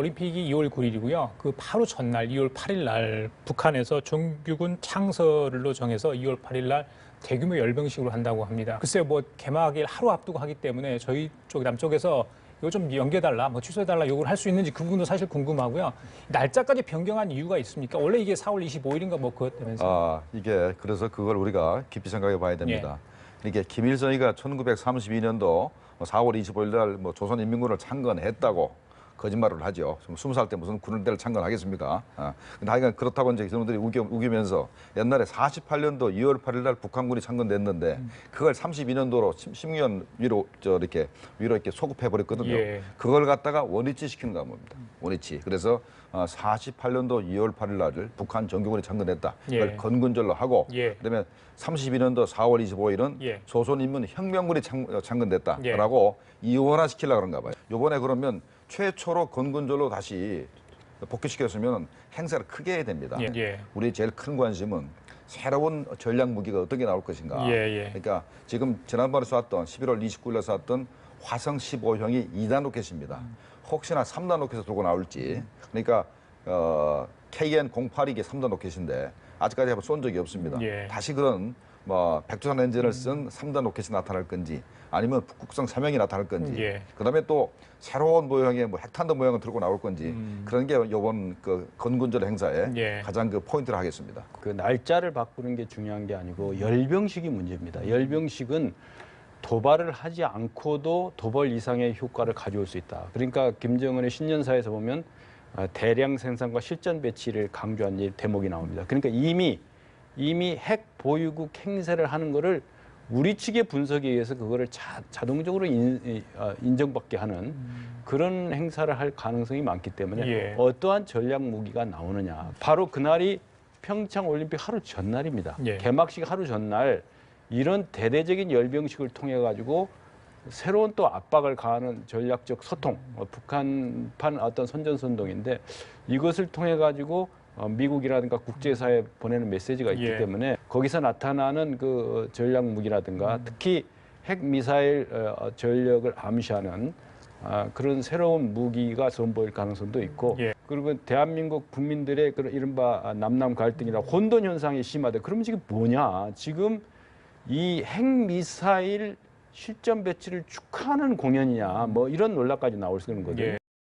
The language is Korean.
올림픽이 2월 9일이고요. 그 바로 전날 2월 8일 날 북한에서 정규군 창설로 정해서 2월 8일 날 대규모 열병식으로 한다고 합니다. 글쎄요, 뭐 개막일 하루 앞두고 하기 때문에 저희 쪽 남쪽에서 이거 좀 연기해달라, 뭐 취소해달라 요구를 할 수 있는지 그 부분도 사실 궁금하고요. 날짜까지 변경한 이유가 있습니까? 원래 이게 4월 25일인가 뭐 그것 때문에. 아, 이게 그래서 그걸 우리가 깊이 생각해 봐야 됩니다. 이게 김일성이가 1932년도 4월 25일 날 뭐 조선인민군을 창건했다고 거짓말을 하죠. 20살 때 무슨 군대를 창건하겠습니까? 아, 근데 하여간 그렇다고 이제 저놈들이 우겨, 우기면서 옛날에 48년도 2월 8일 날 북한군이 창건됐는데 그걸 32년도로 16년 위로 저 이렇게 위로 이렇게 소급해 버렸거든요. 예. 그걸 갖다가 원위치 시키는 겁니다. 원위치. 그래서 어, 48년도 2월 8일 날을 북한 정규군이 창건했다. 이걸 예. 건군절로 하고 예. 그다음에 32년도 4월 25일은 예. 조선인민혁명군이 창, 예. 창건됐다라고 이원화 시키려고 그런가 봐요. 요번에 그러면 최초로 건군절로 다시 복귀시켰으면 행사를 크게 해야 됩니다. 예, 예. 우리 제일 큰 관심은 새로운 전략 무기가 어떻게 나올 것인가. 예, 예. 그러니까 지금 지난번에 쐈던 11월 29일에 쐈던 화성 15형이 2단 로켓입니다. 혹시나 3단 로켓을 들고 나올지. 그러니까 어, KN-082게 3단 로켓인데 아직까지 한번 쏜 적이 없습니다. 예. 다시 그런 뭐 백두산 엔진을 쓴 3단 로켓이 나타날 건지 아니면 북극성 3형이 나타날 건지 예. 그다음에 또 새로운 모형의 뭐 핵탄두 모형을 들고 나올 건지 음. 그런 게 이번 그 건군절 행사에 예. 가장 그 포인트를 하겠습니다. 그 날짜를 바꾸는 게 중요한 게 아니고 열병식이 문제입니다. 열병식은 도발을 하지 않고도 도발 이상의 효과를 가져올 수 있다. 그러니까 김정은의 신년사에서 보면 아, 대량 생산과 실전 배치를 강조한 이 대목이 나옵니다. 그러니까 이미 이미 핵 보유국 행세를 하는 거를 우리 측의 분석에 의해서 그거를 자, 자동적으로 인, 이, 어, 인정받게 하는 그런 행사를 할 가능성이 많기 때문에 예. 어떠한 전략 무기가 나오느냐. 바로 그날이 평창 올림픽 하루 전날입니다. 예. 개막식 하루 전날 이런 대대적인 열병식을 통해 가지고 새로운 또 압박을 가하는 전략적 소통, 어, 북한판 어떤 선전선동인데 이것을 통해 가지고 어, 미국이라든가 국제사회에 보내는 메시지가 있기 예. 때문에 거기서 나타나는 그 전략 무기라든가 특히 핵 미사일 어, 전력을 암시하는 아, 그런 새로운 무기가 선보일 가능성도 있고 예. 그리고 대한민국 국민들의 그런 이른바 남남 갈등이나 혼돈 현상이 심하다. 그러면 지금 뭐냐? 지금 이 핵 미사일 실전 배치를 축하하는 공연이냐? 뭐 이런 논란까지 나올 수 있는 거죠. 예.